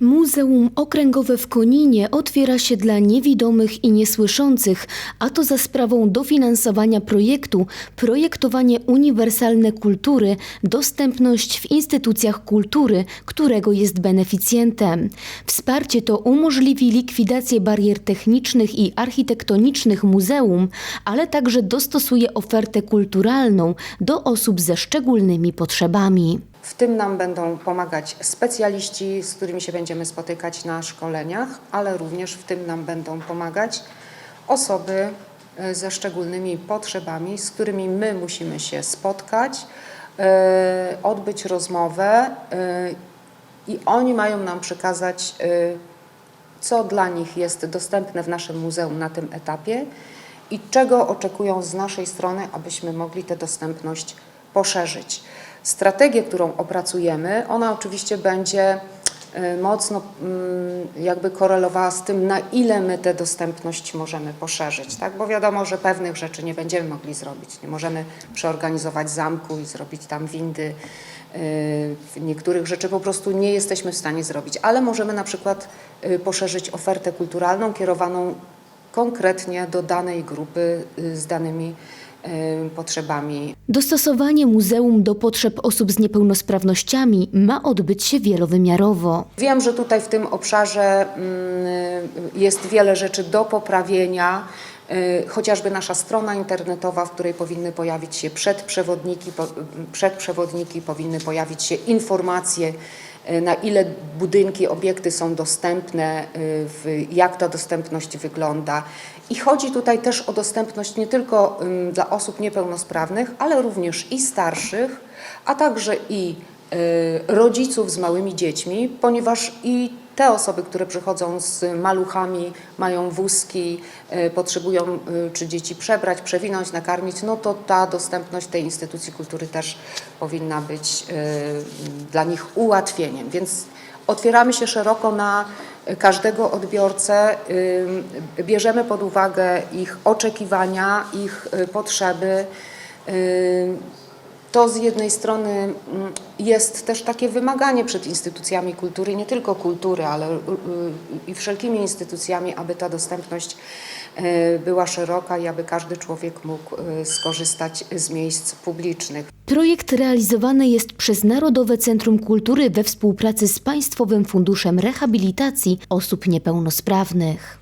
Muzeum Okręgowe w Koninie otwiera się dla niewidomych i niesłyszących, a to za sprawą dofinansowania projektu Projektowanie Uniwersalne Kultury Dostępność w instytucjach kultury, którego jest beneficjentem. Wsparcie to umożliwi likwidację barier technicznych i architektonicznych muzeum, ale także dostosuje ofertę kulturalną do osób ze szczególnymi potrzebami. W tym nam będą pomagać specjaliści, z którymi się będziemy spotykać na szkoleniach, ale również w tym nam będą pomagać osoby e, ze szczególnymi potrzebami, z którymi my musimy się spotkać, e, odbyć rozmowę e, i oni mają nam przekazać, co dla nich jest dostępne w naszym muzeum na tym etapie i czego oczekują z naszej strony, abyśmy mogli tę dostępność poszerzyć. Strategię, którą opracujemy, ona oczywiście będzie y, mocno mm, jakby korelowała z tym, na ile my tę dostępność możemy poszerzyć, tak? Bo wiadomo, że pewnych rzeczy nie będziemy mogli zrobić. Nie możemy przeorganizować zamku i zrobić tam windy. Y, Niektórych rzeczy po prostu nie jesteśmy w stanie zrobić, ale możemy na przykład y, poszerzyć ofertę kulturalną kierowaną konkretnie do danej grupy z danymi potrzebami. Dostosowanie muzeum do potrzeb osób z niepełnosprawnościami ma odbyć się wielowymiarowo. Wiem, że tutaj w tym obszarze mm, jest wiele rzeczy do poprawienia. Y, Chociażby nasza strona internetowa, w której powinny pojawić się przedprzewodniki, przedprzewodniki powinny pojawić się informacje, y, na ile budynki, obiekty są dostępne, w- jak ta dostępność wygląda. I chodzi tutaj też o dostępność nie tylko dla osób niepełnosprawnych, ale również i starszych, a także i rodziców z małymi dziećmi, ponieważ i te osoby, które przychodzą z maluchami, mają wózki, y, potrzebują y, czy dzieci przebrać, przewinąć, nakarmić, no to ta dostępność tej instytucji kultury też powinna być y, dla nich ułatwieniem. Więc otwieramy się szeroko na każdego odbiorcę, y, bierzemy pod uwagę ich oczekiwania, ich y, potrzeby. To z jednej strony mm, jest też takie wymaganie przed instytucjami kultury, nie tylko kultury, ale y, y, i wszelkimi instytucjami, aby ta dostępność y, była szeroka i aby każdy człowiek mógł skorzystać z miejsc publicznych. Projekt realizowany jest przez Narodowe Centrum Kultury we współpracy z Państwowym Funduszem Rehabilitacji Osób Niepełnosprawnych.